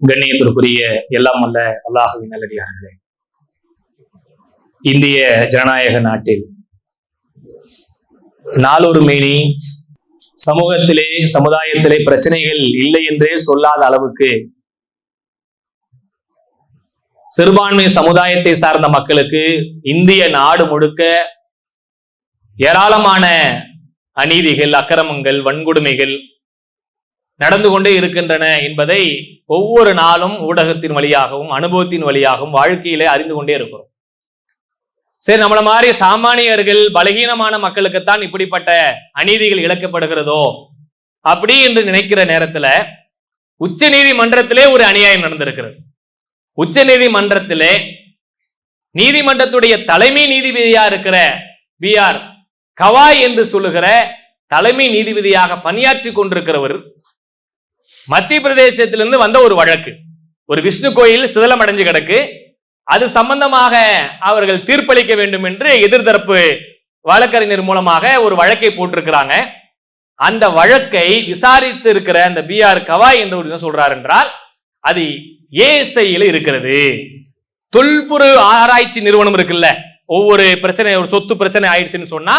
கண்ணியத்திற்குரிய எல்லாம் அல்ல அல்லாஹுவின் நல்லடியார்களே. இந்திய ஜனநாயக நாட்டில் நாளொரு மேனி சமூகத்திலே சமுதாயத்திலே பிரச்சனைகள் இல்லை என்றே சொல்லாத அளவுக்கு சிறுபான்மை சமுதாயத்தை சார்ந்த மக்களுக்கு இந்திய நாடு முழுக்க ஏராளமான அநீதிகள் அக்கிரமங்கள் வன்கொடுமைகள் நடந்து கொண்டே இருக்கின்றன என்பதை ஒவ்வொரு நாளும் ஊடகத்தின் வழியாகவும் அனுபவத்தின் வழியாகவும் வாழ்க்கையிலே அறிந்து கொண்டே இருக்கிறோம். சரி நம்மள மாதிரி சாமானியர்கள் பலகீனமான மக்களுக்குத்தான் இப்படிப்பட்ட அநீதிகள் இழக்கப்படுகிறதோ அப்படி என்று நினைக்கிற நேரத்துல உச்ச நீதிமன்றத்திலே ஒரு அநியாயம் நடந்திருக்கிறது. உச்ச நீதிமன்றத்திலே நீதிமன்றத்துடைய தலைமை நீதிபதியா இருக்கிற பி ஆர் கவாய் என்று சொல்லுகிற தலைமை நீதிபதியாக பணியாற்றி கொண்டிருக்கிறவர் மத்திய பிரதேசத்திலிருந்து வந்த ஒரு வழக்கு. ஒரு விஷ்ணு கோயில் சிதலம் அடைஞ்சு கிடக்கு. அது சம்பந்தமாக அவர்கள் தீர்ப்பளிக்க வேண்டும் என்று எதிர்தரப்பு வழக்கறிஞர் மூலமாக ஒரு வழக்கை போட்டிருக்கிறாங்க. அந்த வழக்கை விசாரித்து இருக்கிற அந்த பி ஆர் கவாய் என்று ஒரு சொல்றார் என்றால் அது ஏஎஸ்ஐயில் இருக்கிறது. தொல்பொரு ஆராய்ச்சி நிறுவனம் இருக்குல்ல ஒவ்வொரு பிரச்சனை ஒரு சொத்து பிரச்சனை ஆயிடுச்சுன்னு சொன்னா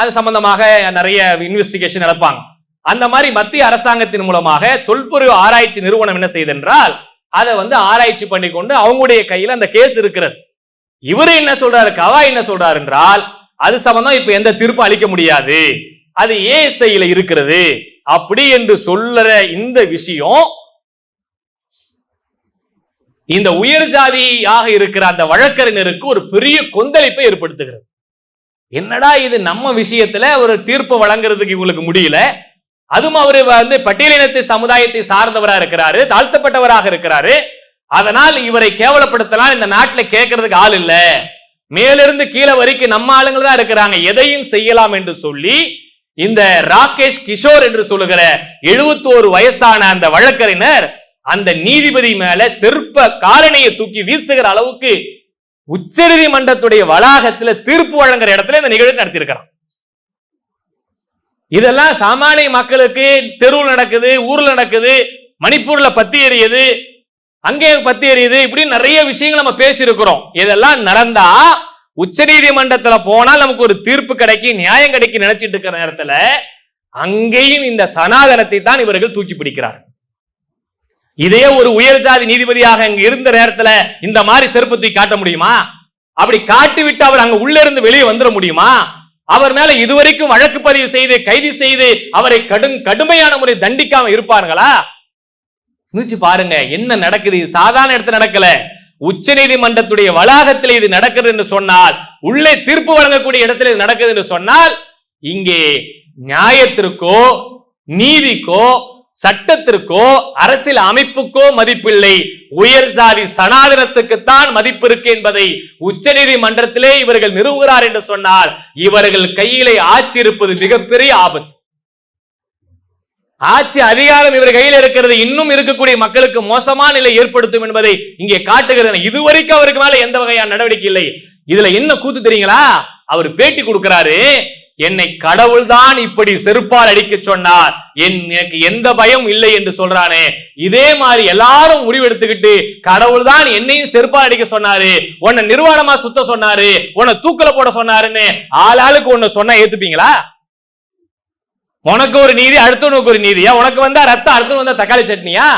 அது சம்பந்தமாக நிறைய இன்வெஸ்டிகேஷன் நடப்பாங்க. அந்த மாதிரி மத்திய அரசாங்கத்தின் மூலமாக தொல்பொருள் ஆராய்ச்சி நிறுவனம் என்ன செய்தென்றால் அதை வந்து ஆராய்ச்சி பண்ணி கொண்டு அவங்களுடைய கையில் அந்த கேஸ் இருக்கிறது. இவரு என்ன சொல்றாரு கவா என்ன சொல்றாரு என்றால் அது சம்பந்தம் இப்ப எந்த தீர்ப்பு அளிக்க முடியாது. அது ஏஎஸ்ஐல இருக்கிறது? அப்படி என்று சொல்லுற இந்த விஷயம் இந்த உயர் ஜாதியாக இருக்கிற அந்த வழக்கறிஞருக்கு ஒரு பெரிய கொந்தளிப்பை ஏற்படுத்துகிறது. என்னடா இது நம்ம விஷயத்துல ஒரு தீர்ப்பு வழங்குறதுக்கு இவங்களுக்கு முடியல? அதுவும் அவர் வந்து பட்டியலினத்து சமுதாயத்தை சார்ந்தவராக இருக்கிறாரு தாழ்த்தப்பட்டவராக இருக்கிறாரு. அதனால் இவரை கேவலப்படுத்தலாம் இந்த நாட்டில் கேட்கறதுக்கு ஆள் இல்லை. மேலிருந்து கீழே வரைக்கும் நம்ம ஆளுங்க தான் இருக்கிறாங்க. எதையும் செய்யலாம் என்று சொல்லி இந்த ராகேஷ் கிஷோர் என்று சொல்லுகிற எழுபத்தோரு வயசான அந்த வழக்கறிஞர் அந்த நீதிபதி மேல செருப்ப காரணியை தூக்கி வீசுகிற அளவுக்கு உச்ச நீதிமன்றத்துடைய வளாகத்துல தீர்ப்பு வழங்குற இடத்துல இந்த நிகழ்வு நடத்தியிருக்கிறான். இதெல்லாம் சாமானிய மக்களுக்கு தெருவில் நடக்குது ஊர்ல நடக்குது மணிப்பூர்ல பத்தி எரியுது அங்கே பத்தி எரியுது இப்படி நிறைய விஷயங்கள் நம்ம பேசியிருக்கிறோம். இதெல்லாம் நடந்தா உச்ச நீதிமன்றத்துல போனால் நமக்கு ஒரு தீர்ப்பு கிடைக்கும் நியாயம் கிடைக்கும் நினைச்சிட்டு இருக்கிற நேரத்துல அங்கேயும் இந்த சனாதனத்தை தான் இவர்கள் தூக்கி பிடிக்கிறார் இதே ஒரு உயர் ஜாதி நீதிபதியாக அங்க இருந்த நேரத்துல இந்த மாதிரி செருப்பு தூக்கி காட்ட முடியுமா? அப்படி காட்டி விட்டு அவர் அங்க உள்ள இருந்து வெளியே வந்துட முடியுமா? அவர் மேல இதுவரைக்கும் வழக்கு பதிவு செய்து கைது செய்து அவரை கடும் கடுமையான முறை தண்டிக்காம இருப்பார்களா? சிந்திச்சு பாருங்க என்ன நடக்குது? இது சாதாரண இடத்துல நடக்கல. உச்ச நீதிமன்றத்துடைய வளாகத்தில் இது நடக்குது என்று சொன்னால் உள்ளே தீர்ப்பு வழங்கக்கூடிய இடத்துல இது நடக்குது என்று சொன்னால் இங்கே நியாயத்திற்கோ நீதிக்கோ சட்டத்திற்கோ அரசியல் அமைப்புக்கோ மதிப்பில்லை. உயர் சாதி சனாதனத்துக்குத்தான் மதிப்பு இருக்கு என்பதை உச்ச நீதிமன்றத்திலே இவர்கள் நிறுவுகிறார் என்று சொன்னால் இவர்கள் கையிலே ஆட்சி இருப்பது மிகப்பெரிய ஆபத்து. ஆட்சி அதிகாரம் இவர் கையில் இருக்கிறது இன்னும் இருக்கக்கூடிய மக்களுக்கு மோசமான நிலை ஏற்படுத்தும் என்பதை இங்கே காட்டுகிறது இதுவரைக்கும் அவருக்கு மேல எந்த வகையான நடவடிக்கை இல்லை. இதுல என்ன கூத்து தெரியுங்களா? அவர் பேட்டி கொடுக்கிறாரு. என்னை கடவுள்தான் இப்படி செருப்பால் அடிக்க சொன்னார். என் எனக்கு எந்த பயம் இல்லை என்று சொல்றானே. இதே மாதிரி எல்லாரும் முடிவெடுத்துக்கிட்டு கடவுள் தான் என்னையும் செருப்பால் அடிக்க சொன்னாரு. உன்னை நிர்வாணமா சுத்த சொன்னாரு. உன்னை தூக்கல போட சொன்னாருன்னு ஆளாளுக்கு ஒண்ணு சொன்னா ஏத்துப்பீங்களா? உனக்கு ஒரு நீதி அடுத்தவனுக்கு ஒரு நீதியா? உனக்கு வந்தா ரத்தம் அடுத்தவன் வந்தா தக்காளி சட்னியா?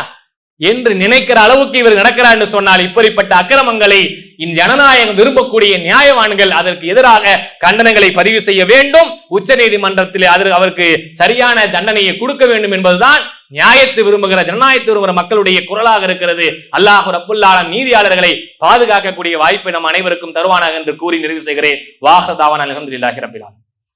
என்று நினைக்கிற அளவுக்கு இவர் நடக்கிறார் என்று சொன்னால் இப்படிப்பட்ட அக்கிரமங்களை இந்த ஜனநாயகம் விரும்பக்கூடிய நியாயவான்கள் அதற்கு எதிராக கண்டனங்களை பதிவு செய்ய வேண்டும். உச்ச நீதிமன்றத்தில் அதற்கு அவருக்கு சரியான தண்டனையை கொடுக்க வேண்டும் என்பதுதான் நியாயத்தை விரும்புகிற ஜனநாயகத்தை விரும்புகிற மக்களுடைய குரலாக இருக்கிறது. அல்லாஹ் ரப்புல்லாலம் நீதியாளர்களை பாதுகாக்கக்கூடிய வாய்ப்பை நம் அனைவருக்கும் தருவானாக என்று கூறி நிறைவு செய்கிறேன். வாசதாவான் அலமதுல்லாஹி